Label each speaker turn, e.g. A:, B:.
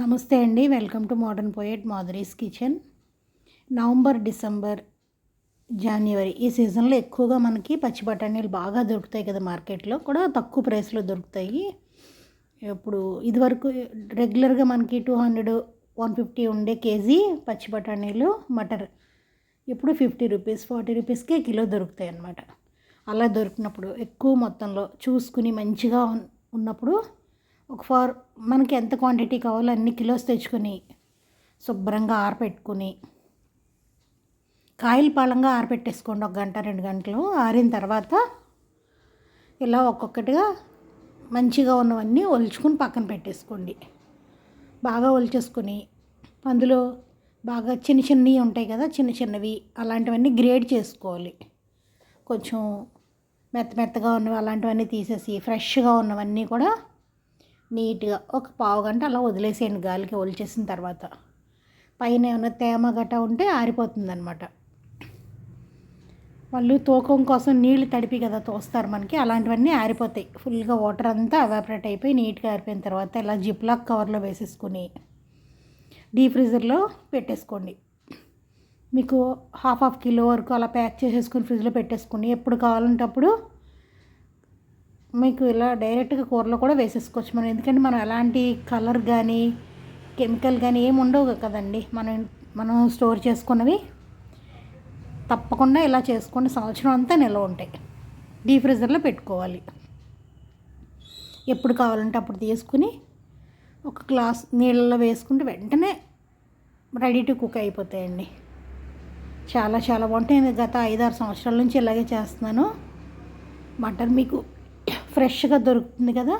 A: నమస్తే అండి. Welcome to modern poet Madhuri's kitchen. November December జనవరి ఈ సీజన్లో ఎక్కువగా మనకి పచ్చి బఠానీలు బాగా దొరుకుతాయి కదా మార్కెట్లో. కూడా తక్కువ ప్రైస్లో దొరుకుతాయి. ఇప్పుడు ఇదివరకు రెగ్యులర్గా మనకి టూ హండ్రెడ్ వన్ ఫిఫ్టీ ఉండే కేజీ పచ్చి బఠానీలు మటర్ ఇప్పుడు ఫిఫ్టీ రూపీస్ ఫార్టీ రూపీస్కే కిలో దొరుకుతాయి అన్నమాట. అలా దొరికినప్పుడు ఎక్కువ మొత్తంలో చూసుకుని మంచిగా ఉన్నప్పుడు ఒక ఫార్ మనకి ఎంత క్వాంటిటీ కావాలో అన్ని కిలోస్ తెచ్చుకొని శుభ్రంగా ఆరపెట్టుకుని కాయలు పాలంగా ఆరపెట్టేసుకోండి ఒక గంట రెండు గంటలు. ఆరిన తర్వాత ఇలా ఒక్కొక్కటిగా మంచిగా ఉన్నవన్నీ ఒలుచుకుని పక్కన పెట్టేసుకోండి. బాగా ఒలిచేసుకుని అందులో బాగా చిన్న చిన్నవి ఉంటాయి కదా చిన్న చిన్నవి అలాంటివన్నీ గ్రేడ్ చేసుకోవాలి. కొంచెం మెత్త మెత్తగా ఉన్నవి అలాంటివన్నీ తీసేసి ఫ్రెష్గా ఉన్నవన్నీ కూడా నీట్గా ఒక పావు గంట అలా వదిలేసేయండి గాలికి ఒలిచేసిన తర్వాత. పైన ఏమైనా తేమ గట్ట ఉంటే ఆరిపోతుందనమాట. వాళ్ళు తూకం కోసం నీళ్ళు తడిపి కదా తోస్తారు మనకి అలాంటివన్నీ ఆరిపోతాయి. ఫుల్గా వాటర్ అంతా అవాపరేట్ అయిపోయి నీట్గా ఆరిపోయిన తర్వాత ఇలా జిప్లాక్ కవర్లో వేసేసుకుని డీప్ ఫ్రీజర్లో పెట్టేసుకోండి. మీకు హాఫ్ హాఫ్ కిలో వరకు అలా ప్యాక్ చేసేసుకుని ఫ్రిడ్జ్లో పెట్టేసుకుని ఎప్పుడు కావాలంటే అప్పుడు మీకు ఇలా డైరెక్ట్గా కూరలో కూడా వేసేసుకోవచ్చు మనం. ఎందుకంటే మనం ఎలాంటి కలర్ కానీ కెమికల్ కానీ ఏమి ఉండవు కదండి. మనం మనం స్టోర్ చేసుకున్నవి తప్పకుండా ఇలా చేసుకుని సంవత్సరం అంతా నిల్వ ఉంటాయి. డీప్ ఫ్రీజర్లో పెట్టుకోవాలి. ఎప్పుడు కావాలంటే అప్పుడు తీసుకుని ఒక గ్లాస్ నీళ్ళలో వేసుకుంటే వెంటనే రెడీ టు కుక్ అయిపోతాయండి. చాలా చాలా బాగుంటాయి. గత ఐదారు సంవత్సరాల నుంచి ఇలాగే చేస్తున్నాను. మటన్ మీకు ఫ్రెష్గా దొరుకుతుంది కదా?